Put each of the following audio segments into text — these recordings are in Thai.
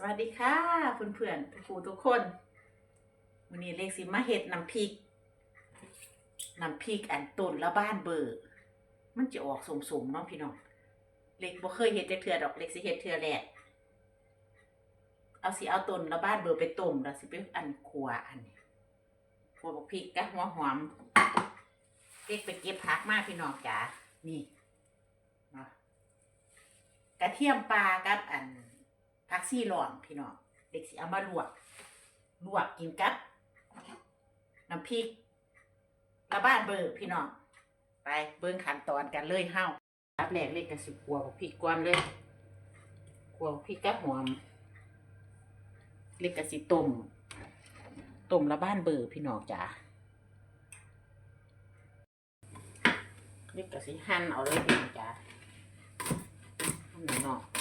สวัสดีค่ะเพื่อนๆทุกผู้ทุกคนวันนี้เลขสิมาเฮ็ดน้ำพริกน้ำพริกอันตุนและบ้านเบอร์มันจะออกสมๆเนาะพี่น้องเล็กบ่เคยเฮ็ดจักเทื่อดอกเล็กสิเฮ็ดเทื่อแรกเอาสิเอาตุนและบ้านเบอร์ไปต้มแล้วสิไปอันขัวอันขัวบักพริกกะหัวหอมเล็กไปเก็บผักมากพี่น้องจ๋านี่กระเทียมปลากับอัน ผักซี่หลองพี่น้องเด็กสิเอามาลวก ลวกกินกับน้ำพริกละบ้านเบิกพี่น้องไปเบิ่งขั้นตอนกันเลยเฮารับแรกเล็กกับสิกัวบักพริกก่อนเลยกัวพริกกับหอมเล็กกับสิต้มต้มละบ้านเบิกพี่น้องจ้าเล็กกับสิหั่นเอาเลยพี่น้องจ้าหั่นหน่อย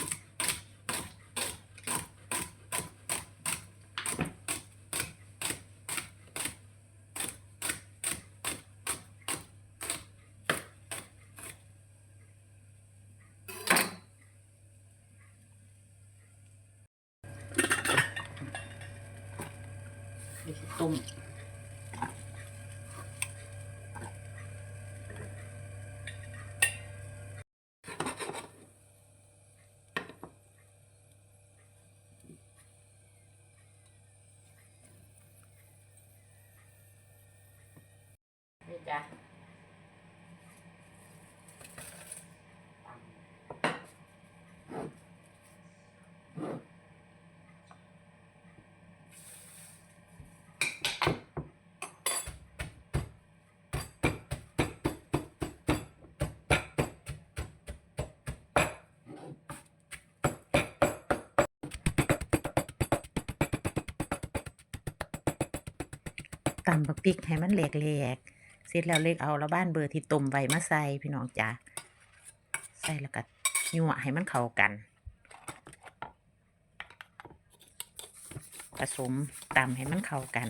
นี่คือต้ ตำบักพริกให้มันแหลกๆเสร็จแล้วเล็กเอาแล้วบ้านเบอร์ที่ต้มไว้มาใส่พี่น้องจ้ะใส่แล้วก็ยั่วให้มันเข้ากัน ผสมตำให้มันเข้ากัน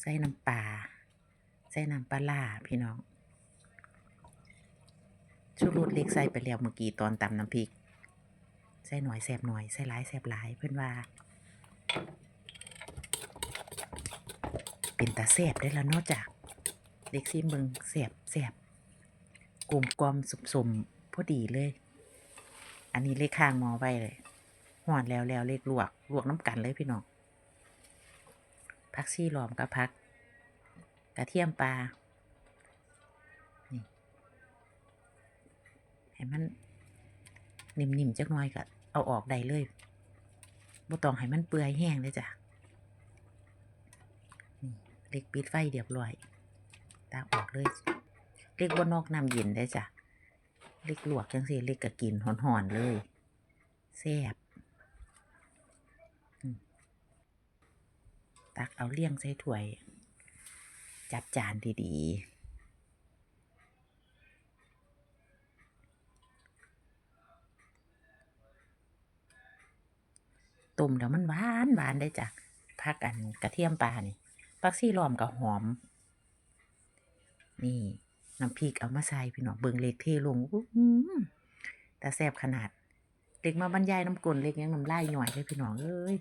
ใส่น้ำปลาใส่น้ำปลาล่าพี่น้องชูรสเล็กใส่ไปแล้วเมื่อกี้ตอนตำน้ำพริกใส่หน่อยแสบหน่อยใส่หลายแสบหลายเพื่อนว่า เป็นตาแสบได้แล้วเนอกจากเล็กซีเบิงแสบแสบกลมกลมสมสมพอดีเลย อันนี้เลขข้างมอไว้เลยหอดแล้วแล้วเลขลวกลวกน้ำกันเลยพี่น้องพักซี่หลอมกับพัก กระเทียมปลานี่ให้มันนิ่มๆจักหน่อยก็เอาออกได้เลย บ่ต้องให้มันเปื่อยแห้งเลยจ้ะนี่เล็กปิดไฟเรียบร้อยตาออกเลยเล็กบนนอกน้ำเย็นได้จ้ะเล็กลวกจังสิเล็กก็กินหอนๆเลยแซ่บตักเอาเลี่ยงใส่ถ้วย จัดจานดีๆ ต้มแล้วมันหวานหวานได้จ้ะพักอันกระเทียมปลานี่พักซี่ล้อมกับหอม นี่น้ำพริกเอามาใส่พี่น้องเบิงเล็กเทลงอื้อหือแต่แซ่บขนาดเล็กมาบรรยายน้ำกลนเล็กยังน้ำลายหน่อยเลยพี่น้องเอ้ย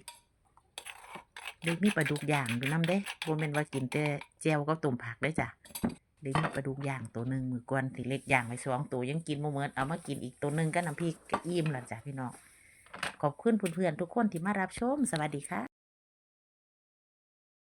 เล็กมีปลาดุกย่างดูน้ำเด้บ่แม่นว่ากินแต่แจ่วก็ต้มผักได้จ้ะเล็กมีปลาดุกย่างตัวหนึ่งมือก่อนที่เล็กย่างไว้สองตัวยังกินบ่หมดเอามากินอีกตัวหนึ่งก็น้ำพริกก็อิ่มแล้วจ้ะพี่น้อง ขอบคุณเพื่อนๆทุกคนที่มารับชม สวัสดีค่ะ